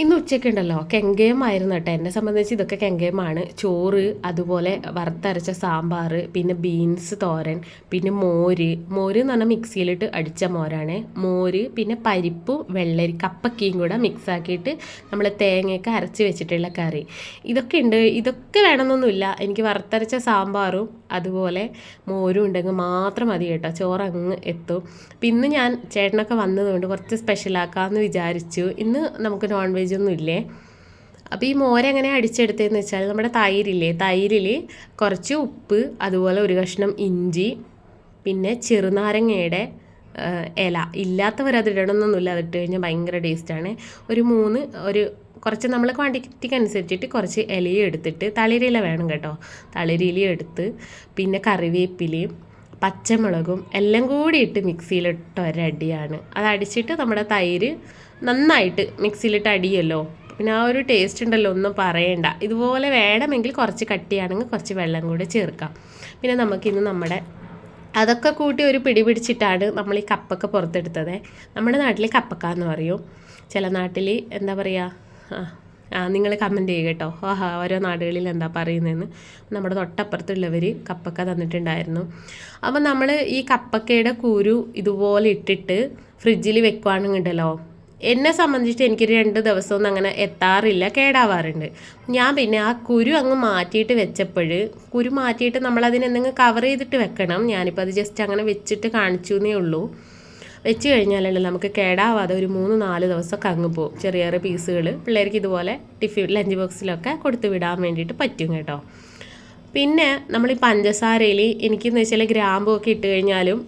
ഇന്ന് ഉച്ചയ്ക്കുണ്ടല്ലോ കെങ്കേമായിരുന്നു കേട്ടോ. എന്നെ സംബന്ധിച്ച് ഇതൊക്കെ കെങ്കയമാണ് ചോറ് അതുപോലെ വറുത്തരച്ച സാമ്പാർ പിന്നെ ബീൻസ് തോരൻ പിന്നെ മോര്. മോര് എന്ന് പറഞ്ഞാൽ മിക്സിയിലിട്ട് അടിച്ച മോരാണ്. മോര് പിന്നെ പരിപ്പ് വെള്ളരി കപ്പക്കയും കൂടെ മിക്സാക്കിയിട്ട് നമ്മൾ തേങ്ങയൊക്കെ അരച്ച് വെച്ചിട്ടുള്ള കറി. ഇതൊക്കെ ഉണ്ട്. ഇതൊക്കെ വേണമെന്നൊന്നുമില്ല. എനിക്ക് വറുത്തരച്ച സാമ്പാറും അതുപോലെ മോരും ഉണ്ടെങ്കിൽ മാത്രം മതി കേട്ടോ. ചോറ് അങ്ങ് എത്തും. പിന്നെ ഞാൻ ചേട്ടനൊക്കെ വന്നതുകൊണ്ട് കുറച്ച് സ്പെഷ്യലാക്കാമെന്ന് വിചാരിച്ചു. ഇന്ന് നമുക്ക് നോൺ വെജ് ഒന്നും ഇല്ലേ അപ്പോൾ ഈ മോരെങ്ങനെ അടിച്ചെടുത്തതെന്ന് വെച്ചാൽ നമ്മുടെ തൈരില്ലേ? തൈരിൽ കുറച്ച് ഉപ്പ് അതുപോലെ ഒരു കഷ്ണം ഇഞ്ചി പിന്നെ ചെറുനാരങ്ങയുടെ ഇല. ഇല്ലാത്തവരത് ഇടണമെന്നൊന്നുമില്ല അതിട്ട് കഴിഞ്ഞാൽ ഭയങ്കര ടേസ്റ്റാണ് ഒരു മൂന്ന് ഒരു കുറച്ച് നമ്മൾ ക്വാണ്ടിറ്റിക്ക് അനുസരിച്ചിട്ട് കുറച്ച് ഇലയും എടുത്തിട്ട് തളിരില വേണം കേട്ടോ. തളിരില എടുത്ത് പിന്നെ കറിവേപ്പിലയും പച്ചമുളകും എല്ലാം കൂടി ഇട്ട് മിക്സിയിലിട്ട് ഒരടിയാണ്. അത് അടിച്ചിട്ട് നമ്മുടെ തൈര് നന്നായിട്ട് മിക്സിയിലിട്ട് അടിയല്ലോ. പിന്നെ ആ ഒരു ടേസ്റ്റ് ഉണ്ടല്ലോ ഒന്നും പറയണ്ട. ഇതുപോലെ വേണമെങ്കിൽ കുറച്ച് കട്ടിയാണെങ്കിൽ കുറച്ച് വെള്ളം കൂടി ചേർക്കാം. പിന്നെ നമുക്കിന്ന് നമ്മുടെ അതൊക്കെ കൂട്ടി ഒരു പിടി പിടിച്ചിട്ടാണ് നമ്മൾ ഈ കപ്പൊക്കെ പുറത്തെടുത്തത്. നമ്മുടെ നാട്ടിൽ കപ്പക്ക എന്ന് പറയും. ചില നാട്ടിൽ എന്താ പറയുക ആ നിങ്ങൾ കമന്റ് ചെയ്യുക കേട്ടോ. ആഹാ ഓരോ നാടുകളിൽ എന്താ പറയുന്നതെന്ന്. നമ്മുടെ തൊട്ടപ്പുറത്തുള്ളവർ കപ്പക്ക തന്നിട്ടുണ്ടായിരുന്നു. അപ്പോൾ നമ്മൾ ഈ കപ്പക്കയുടെ കുരു ഇതുപോലെ ഇട്ടിട്ട് ഫ്രിഡ്ജിൽ വെക്കുവാണെന്നുണ്ടല്ലോ. എന്നെ സംബന്ധിച്ചിട്ട് എനിക്കൊരു രണ്ട് ദിവസമൊന്നും അങ്ങനെ എത്താറില്ല കേടാവാറുണ്ട്. ഞാൻ പിന്നെ ആ കുരു അങ്ങ് മാറ്റിയിട്ട് വെച്ചപ്പോൾ കുരു മാറ്റിയിട്ട് നമ്മളതിനെന്തെങ്കിലും കവർ ചെയ്തിട്ട് വെക്കണം. ഞാനിപ്പോൾ അത് ജസ്റ്റ് അങ്ങനെ വെച്ചിട്ട് കാണിച്ചു എന്നേ ഉള്ളൂ. വെച്ച് കഴിഞ്ഞാലുണ്ടല്ലോ നമുക്ക് കേടാവാതെ ഒരു മൂന്ന് നാല് ദിവസമൊക്കെ അങ്ങ് പോകും. ചെറിയ ചെറിയ പീസുകൾ പിള്ളേർക്ക് ഇതുപോലെ ടിഫിൻ ലഞ്ച് ബോക്സിലൊക്കെ കൊടുത്ത് വിടാൻ വേണ്ടിയിട്ട് പറ്റും കേട്ടോ. പിന്നെ നമ്മൾ ഈ പഞ്ചസാരയിൽ എനിക്കെന്ന് വെച്ചാൽ ഗ്രാമ്പൊക്കെ ഇട്ട് കഴിഞ്ഞാലും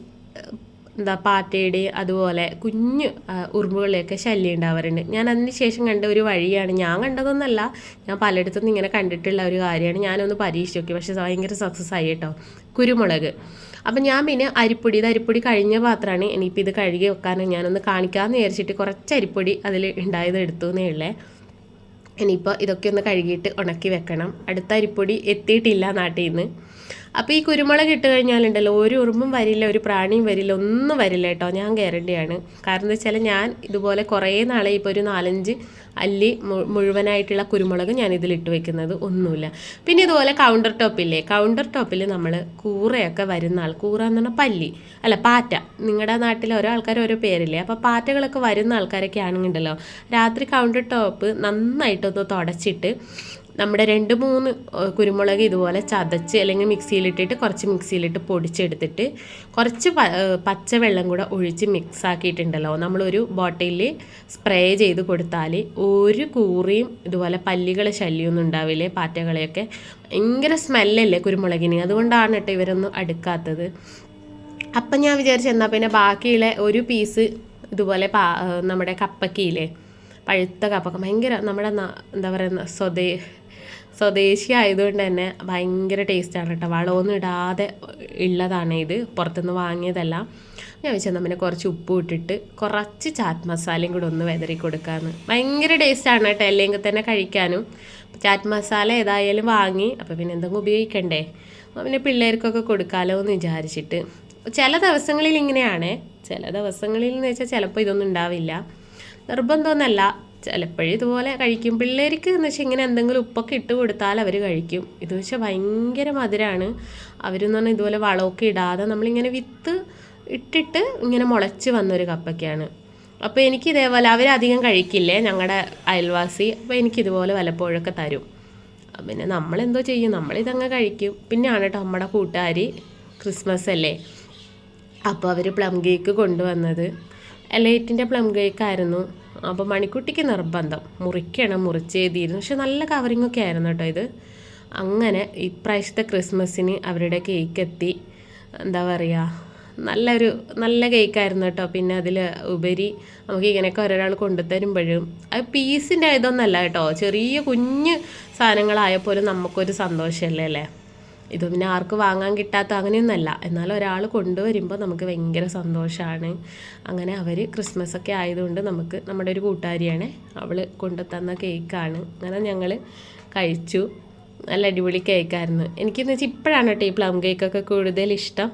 എന്താ പാറ്റയുടെ അതുപോലെ കുഞ്ഞു ഉറുമ്പുകളിലൊക്കെ ശല്യം ഉണ്ടാവാറുണ്ട്. ഞാൻ അതിന് ശേഷം കണ്ട ഒരു വഴിയാണ്. ഞാൻ കണ്ടതൊന്നല്ല ഞാൻ പലയിടത്തുനിന്ന് ഇങ്ങനെ കണ്ടിട്ടുള്ള ഒരു കാര്യമാണ്. ഞാനൊന്ന് പരീക്ഷിച്ച് നോക്കി. പക്ഷേ ഭയങ്കര സക്സസ് ആയി കേട്ടോ. കുരുമുളക്. അപ്പം ഞാൻ പിന്നെ അരിപ്പൊടി ഇത് അരിപ്പൊടി കഴിഞ്ഞ പാത്രമാണ്. ഇനിയിപ്പോൾ ഇത് കഴുകി വെക്കാനും ഞാനൊന്ന് കാണിക്കാമെന്ന് വിചാരിച്ചിട്ട് കുറച്ച് അരിപ്പൊടി അതിൽ ഉണ്ടായത് എടുത്തു എന്നേ ഉള്ളേ. ഇനിയിപ്പോൾ ഇതൊക്കെ ഒന്ന് കഴുകിയിട്ട് ഉണക്കി വെക്കണം. അടുത്ത അരിപ്പൊടി എത്തിയിട്ടില്ല നാട്ടിൽ നിന്ന് അപ്പോൾ ഈ കുരുമുളക് ഇട്ട് കഴിഞ്ഞാലുണ്ടല്ലോ ഒരു ഉറുമ്പും വരില്ല ഒരു പ്രാണിയും വരില്ല ഒന്നും വരില്ല കേട്ടോ. ഞാൻ ഗ്യാരണ്ടിയാണ്. കാരണം എന്താ വെച്ചാൽ ഞാൻ ഇതുപോലെ കുറേ നാളെ ഇപ്പോൾ ഒരു നാലഞ്ച് അല്ലി മുഴുവനായിട്ടുള്ള കുരുമുളക് ഞാൻ ഇതിലിട്ട് വെക്കുന്നത് ഒന്നുമില്ല. പിന്നെ ഇതുപോലെ കൗണ്ടർ ടോപ്പില്ലേ കൗണ്ടർ ടോപ്പിൽ നമ്മൾ കൂറയൊക്കെ വരുന്ന ആൾ കൂറ എന്ന് പറഞ്ഞാൽ പല്ലി അല്ല പാറ്റ. നിങ്ങളുടെ നാട്ടിൽ ഓരോ ആൾക്കാർ ഓരോ പേരില്ലേ? അപ്പോൾ പാറ്റകളൊക്കെ വരുന്ന ആൾക്കാരൊക്കെ ആണെന്നുണ്ടല്ലോ രാത്രി കൗണ്ടർ ടോപ്പ് നന്നായിട്ടൊന്ന് തുടച്ചിട്ട് നമ്മുടെ രണ്ട് മൂന്ന് കുരുമുളക് ഇതുപോലെ ചതച്ച് അല്ലെങ്കിൽ മിക്സിയിലിട്ടിട്ട് കുറച്ച് മിക്സിയിലിട്ട് പൊടിച്ചെടുത്തിട്ട് കുറച്ച് പച്ചവെള്ളം കൂടെ ഒഴിച്ച് മിക്സ് ആക്കിയിട്ടുണ്ടല്ലോ. നമ്മളൊരു ബോട്ടിലിൽ സ്പ്രേ ചെയ്ത് കൊടുത്താൽ ഒരു കൂറിയും ഇതുപോലെ പല്ലികളെ ശല്യമൊന്നും ഉണ്ടാവില്ലേ പാറ്റകളെയൊക്കെ ഭയങ്കര സ്മെല്ലല്ലേ കുരുമുളകിന്. അതുകൊണ്ടാണ് കേട്ടോ ഇവരൊന്നും അടുക്കാത്തത്. അപ്പം ഞാൻ വിചാരിച്ചു എന്നാൽ പിന്നെ ബാക്കിയുള്ള ഒരു പീസ് ഇതുപോലെ പാ നമ്മുടെ കപ്പക്കയില്ലേ പഴുത്ത കപ്പക്ക ഭയങ്കര നമ്മുടെ എന്താ പറയുക സ്വദേ സ്വദേശി ആയതുകൊണ്ട് തന്നെ ഭയങ്കര ടേസ്റ്റാണ് കേട്ടോ. വളമൊന്നും ഇടാതെ ഉള്ളതാണ് ഇത്. പുറത്തുനിന്ന് വാങ്ങിയതല്ല. ഞാൻ വെച്ചാൽ പിന്നെ കുറച്ച് ഉപ്പ് ഇട്ടിട്ട് കുറച്ച് ചാറ്റ് മസാലയും കൂടെ ഒന്ന് വെതറി കൊടുക്കാമെന്ന് ഭയങ്കര ടേസ്റ്റാണ് കേട്ടോ. അല്ലെങ്കിൽ തന്നെ കഴിക്കാനും. ചാറ്റ് മസാല ഏതായാലും വാങ്ങി. അപ്പോൾ പിന്നെ എന്തെങ്കിലും ഉപയോഗിക്കണ്ടേ? പിന്നെ പിള്ളേർക്കൊക്കെ കൊടുക്കാമല്ലോ എന്ന് വിചാരിച്ചിട്ട്. ചില ദിവസങ്ങളിൽ ഇങ്ങനെയാണ്. ചില ദിവസങ്ങളിൽ എന്ന് വെച്ചാൽ ചിലപ്പോൾ ഇതൊന്നും ഉണ്ടാവില്ല. നിർബന്ധമൊന്നുമല്ല. ചിലപ്പോഴും ഇതുപോലെ കഴിക്കും. പിള്ളേർക്ക് എന്ന് വെച്ചാൽ ഇങ്ങനെ എന്തെങ്കിലും ഉപ്പൊക്കെ ഇട്ട് കൊടുത്താൽ അവർ കഴിക്കും. ഇത് വെച്ചാൽ ഭയങ്കര മധുരമാണ് അവരെന്ന് പറഞ്ഞാൽ ഇതുപോലെ വളമൊക്കെ ഇടാതെ നമ്മളിങ്ങനെ വിത്ത് ഇട്ടിട്ട് ഇങ്ങനെ മുളച്ച് വന്നൊരു കപ്പയ്ക്കാണ് അപ്പോൾ എനിക്ക് ഇതേപോലെ അവരധികം കഴിക്കില്ലേ ഞങ്ങളുടെ അയൽവാസി? അപ്പോൾ എനിക്കിതുപോലെ വല്ലപ്പോഴൊക്കെ തരും. പിന്നെ നമ്മളെന്തോ ചെയ്യും. നമ്മളിതങ്ങ് കഴിക്കും. പിന്നെയാണ് കേട്ടോ നമ്മുടെ കൂട്ടുകാരി ക്രിസ്മസ് അല്ലേ? അപ്പോൾ അവർ പ്ലം കേക്ക് കൊണ്ടുവന്നത്. എലൈറ്റിന്റെ പ്ലം കേക്കായിരുന്നു. അപ്പോൾ മണിക്കുട്ടിക്ക് നിർബന്ധം. മുറിക്കണം മുറിച്ചെഴുതിയിരുന്നു. പക്ഷെ നല്ല കവറിങ് ഒക്കെ ആയിരുന്നു കേട്ടോ ഇത്. അങ്ങനെ ഇപ്രാവശ്യത്തെ ക്രിസ്മസിന് അവരുടെ കേക്ക് എത്തി. എന്താ പറയുക നല്ലൊരു നല്ല കേക്കായിരുന്നു കേട്ടോ. പിന്നെ അതിൽ ഉപരി നമുക്ക് ഇങ്ങനെയൊക്കെ ഒരാൾ കൊണ്ടുതരുമ്പോഴും അത് പീസിന്റെ ഇതൊന്നല്ല കേട്ടോ. ചെറിയ കുഞ്ഞ് സാധനങ്ങളായപ്പോലും നമുക്കൊരു സന്തോഷമല്ലേ അല്ലേ? ഇത് പിന്നെ ആർക്ക് വാങ്ങാൻ കിട്ടാത്ത അങ്ങനെയൊന്നുമല്ല എന്നാൽ ഒരാൾ കൊണ്ടുവരുമ്പോൾ നമുക്ക് ഭയങ്കര സന്തോഷമാണ് അങ്ങനെ അവർ ക്രിസ്മസ് ഒക്കെ ആയതുകൊണ്ട് നമുക്ക് നമ്മുടെ ഒരു കൂട്ടുകാരിയാണ് അവൾ കൊണ്ടു തന്ന കേക്കാണ്. അങ്ങനെ ഞങ്ങൾ കഴിച്ചു. നല്ല അടിപൊളി കേക്കായിരുന്നു. എനിക്കെന്ന് വെച്ചാൽ ഇപ്പോഴാണ് കേട്ടോ ഈ പ്ലം കേക്കൊക്കെ കൂടുതൽ ഇഷ്ടം